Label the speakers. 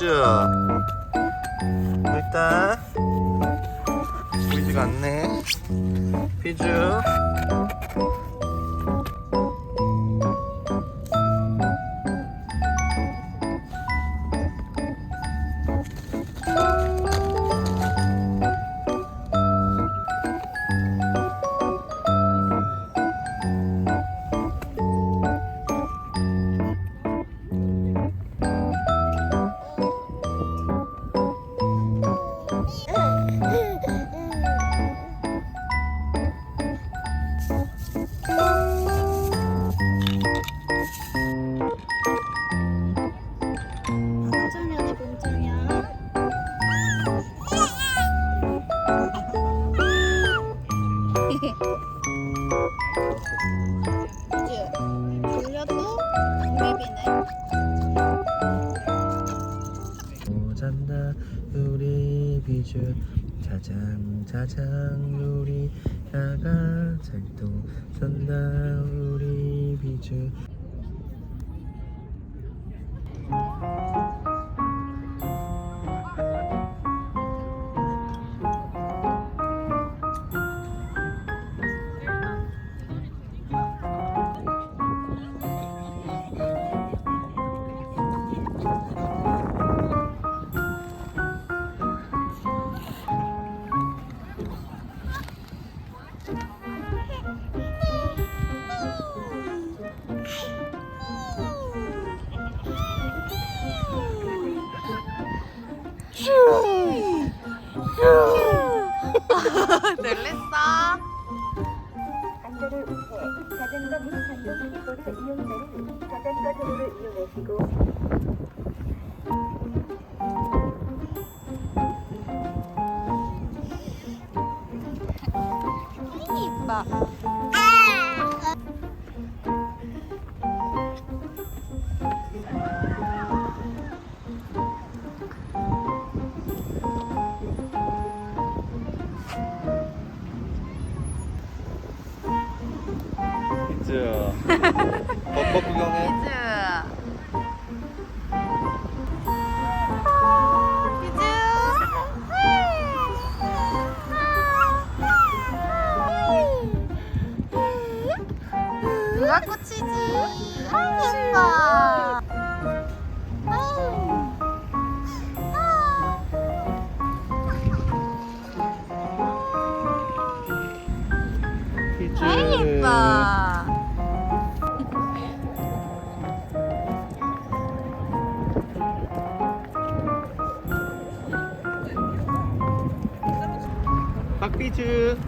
Speaker 1: 비주 일단 비주가 안네. 비주 비주 자장 자장 우리
Speaker 2: 놀랬어.
Speaker 3: 안전을 위해 자전거 및 전동 킥보드 이용자는 자전거 도로를 이용하시고
Speaker 2: 이뻐.
Speaker 1: 비주 벚꽃 구경해.
Speaker 2: 누가 꽃이지? 예뻐. 아이 예뻐.
Speaker 1: 박비주